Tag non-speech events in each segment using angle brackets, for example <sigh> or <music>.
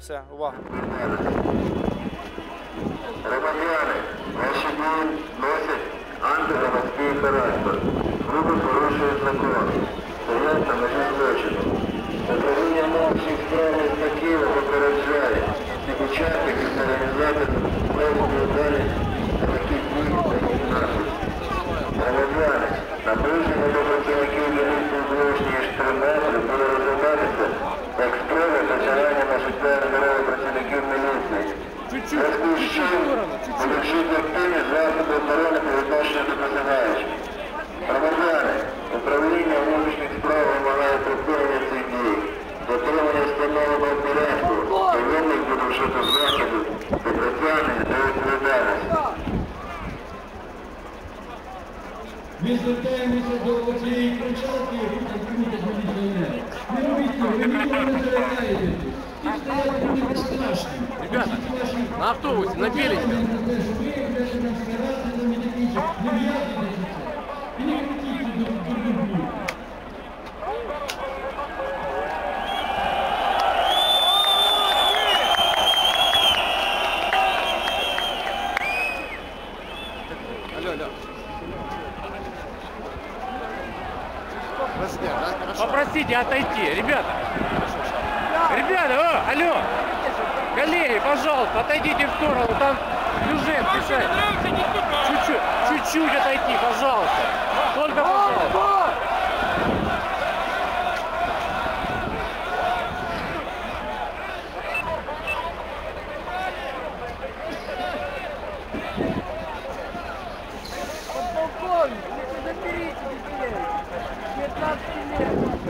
Lapse, ua. Antes de las 15 horas, grupos por uso de la cura, sería también Ми звертаємося до цієї кричалки, яку крутять міліціонери. Не робіть цього, ви нікого не заявляєте. Тут стоять люди безстрашні. Ребята, на автобусе, на Беличке. Ви будете нам старати, нам і таке інше. Не Попросите отойти, ребята. Ребята, о, алло. Коллеги, пожалуйста, отойдите в сторону, там сюжет мешает. Чуть-чуть, чуть-чуть отойти, пожалуйста. Только пожалуйста. Подполковник, заберите детей. 15 лет.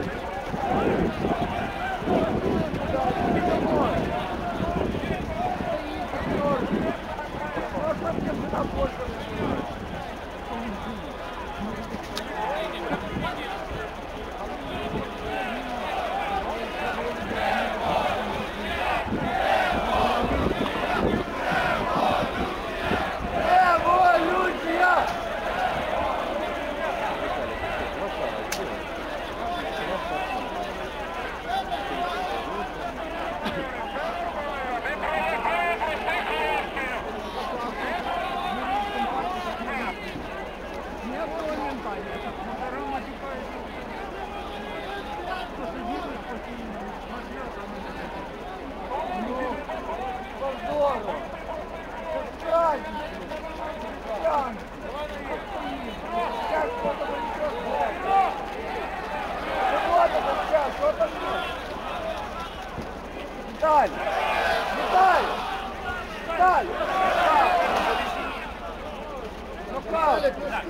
Ну как?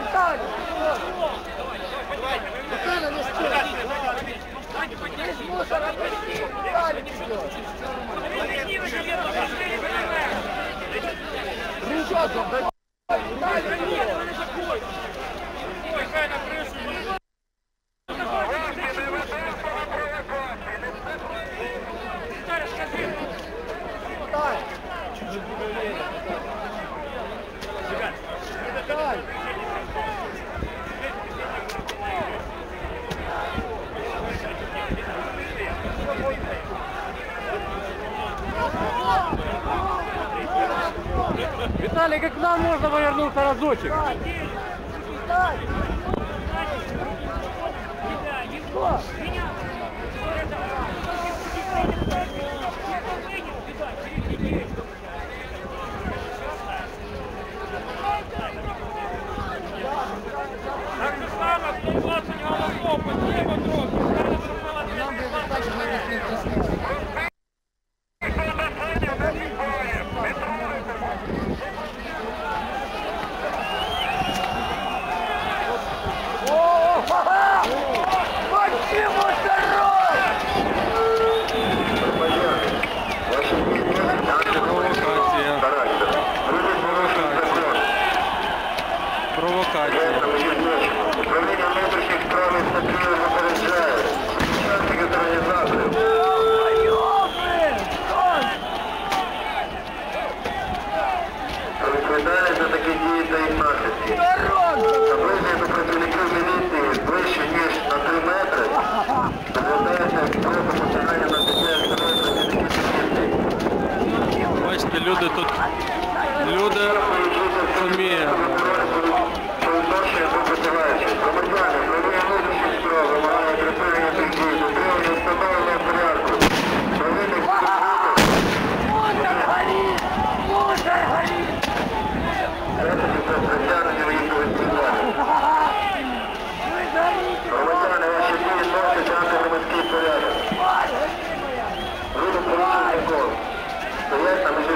Виталий! Виталий, ну что? Здесь мусор отнести! Виталий идет! Ребята, Виталий идет! Виталий! Виталий! Виталий, как нам можно повернуться разочек? Виталий! люди тут люди розуміють. Gracias.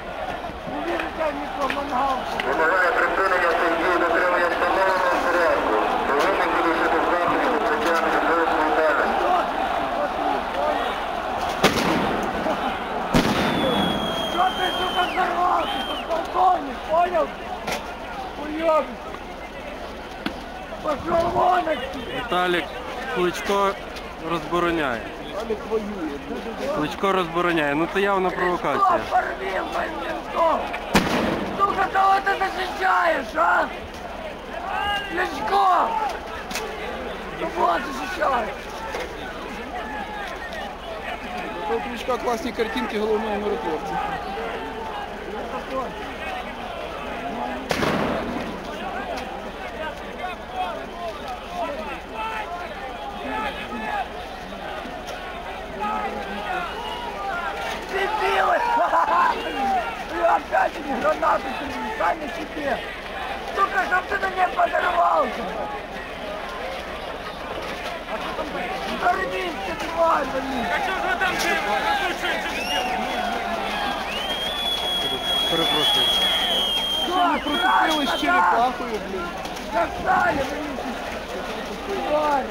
Вимагає припинення судді дотримання встановленого порядку. Повинні вирішити заходів притягнення до відповідальності. Що ти сука взорвався? Поняв? Уйобись. Пошел вон. Віталік Кличко розбороняє. Кличко розбороняє. Ну це явна провокація. Сука, кого ты защищаешь, а? Лешко! Кого защищаешь? У Кличка класні картинки головного миротворця. Дебилы! <laughs> И опять эти гранаты сами себе! Сука, чтоб ты на меня подорвался! Взорвись, ты тварь, блин! А что же вы там делаете? Ну что, что вы делаете? Перепрошую. Да, Протупили з черепахою, блін. Достали, блин! Тварь!